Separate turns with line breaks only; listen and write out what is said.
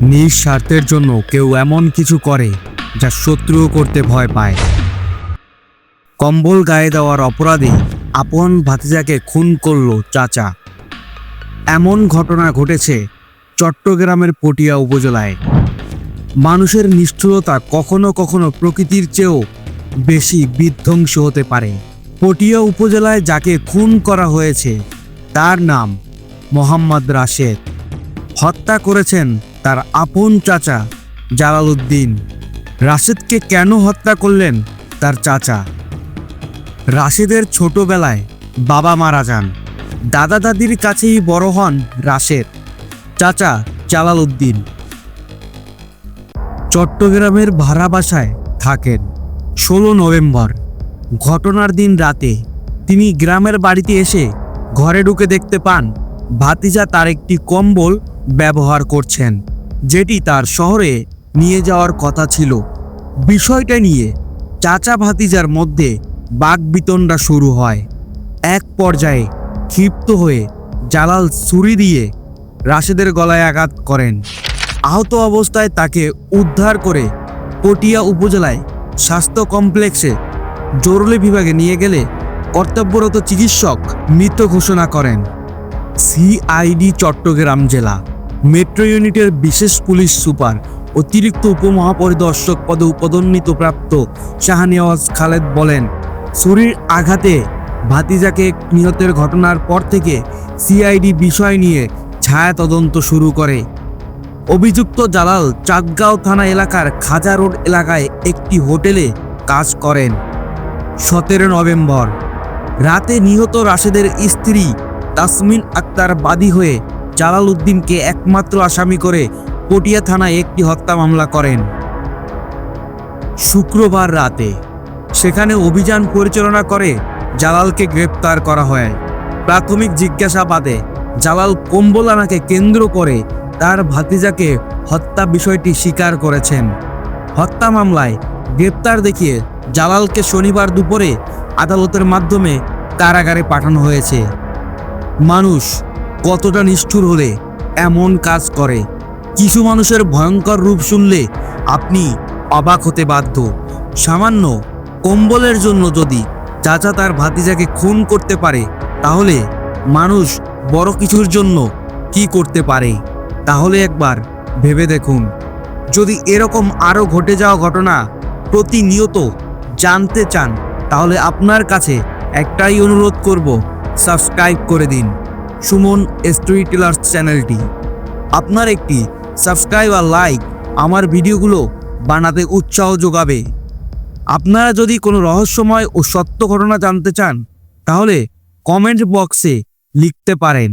নিজ স্বার্থের জন্য কেউ এমন কিছু করে যা শত্রুও করতে ভয় পায়। কম্বল গায়ে দেওয়ার অপরাধে আপন ভাতিজাকে খুন করল চাচা। এমন ঘটনা ঘটেছে চট্টগ্রামের পটিয়া উপজেলায়। মানুষের নিষ্ঠুরতা কখনো কখনো প্রকৃতির চেয়েও বেশি বিধ্বংসী হতে পারে। পটিয়া উপজেলায় যাকে খুন করা হয়েছে, তার নাম মোহাম্মদ রাশেদ। হত্যা করেছেন তার আপন চাচা জালালউদ্দিন। রাশেদকে কেন হত্যা করলেন তার চাচা? রাশেদের ছোটবেলায় বাবা মারা যান। দাদা দাদির কাছেই বড় হন রাশেদ, চাচা জালালউদ্দিন। চট্টগ্রামের ভাড়া বাসায় থাকেন। ষোলো নভেম্বর, ঘটনার দিন রাতে তিনি গ্রামের বাড়িতে এসে ঘরে ঢুকে দেখতে পান, ভাতিজা তার একটি কম্বল ব্যবহার করছেন, যেটি তার শহরে নিয়ে যাওয়ার কথা ছিল। বিষয়টা নিয়ে চাচা ভাতিজার মধ্যে বাগবিতণ্ডা শুরু হয়। এক পর্যায়ে ক্ষিপ্ত হয়ে জালাল ছুরি দিয়ে রাশেদের গলায় আঘাত করেন। আহত অবস্থায় তাকে উদ্ধার করে পটিয়া উপজেলায় স্বাস্থ্য কমপ্লেক্সে জরুরি বিভাগে নিয়ে গেলে কর্তব্যরত চিকিৎসক মৃত ঘোষণা করেন। সিআইডি চট্টগ্রাম জেলা। মেট্রো ইউনিটের বিশেষ পুলিশ সুপার, অতিরিক্ত উপমহাপরিদর্শক পদে উপদন্নিত প্রাপ্ত শাহানিয়াজ খালেদ বলেন শরীর আঘাতে ভাতিজাকে নিহতের ঘটনার পর থেকে সিআইডি বিষয় নিয়ে ছায়া তদন্ত শুরু করে। অভিযুক্ত জালাল চাকগাঁও থানা এলাকার খাজা রোড এলাকায় একটি হোটেলে কাজ করেন। সতেরো নভেম্বর, রাতে নিহত রাশেদের স্ত্রী তাসমিন আক্তার বাদী হয়ে জালাল উদ্দিনকে একমাত্র আসামি করে পটিয়া থানায় একটি হত্যা মামলা করেন। শুক্রবার রাতে সেখানে অভিযান পরিচালনা করে জালালকে গ্রেপ্তার করা হয়। প্রাথমিক জিজ্ঞাসাবাদে জালাল কম্বলানাকে কেন্দ্র করে তার ভাতিজাকে হত্যা বিষয়টি স্বীকার করেছেন। হত্যা মামলায় গ্রেপ্তার দেখিয়ে জালালকে শনিবার দুপুরে আদালতের মাধ্যমে কারাগারে পাঠানো হয়েছে। মানুষ কতটা নিষ্ঠুর হলে এমন কাজ করে? কিছু মানুষের ভয়ঙ্কর রূপ শুনলে আপনি অবাক হতে বাধ্য। সামান্য কম্বলের জন্য যদি চাচা তার ভাতিজাকে খুন করতে পারে, তাহলে মানুষ বড় কিছুর জন্য কি করতে পারে? তাহলে একবার ভেবে দেখুন। যদি এরকম আরও ঘটে যাওয়া ঘটনা প্রতিনিয়ত জানতে চান, তাহলে আপনার কাছে একটাই অনুরোধ করব, সাবস্ক্রাইব করে দিন। সুমন স্টোরি টেলার্স চ্যানেলটি। আপনার একটি সাবস্ক্রাইব আর লাইক আমার ভিডিওগুলো বানাতে উৎসাহ যোগাবে। আপনারা যদি কোনো রহস্যময় ও সত্য ঘটনা জানতে চান, তাহলে কমেন্ট বক্সে লিখতে পারেন।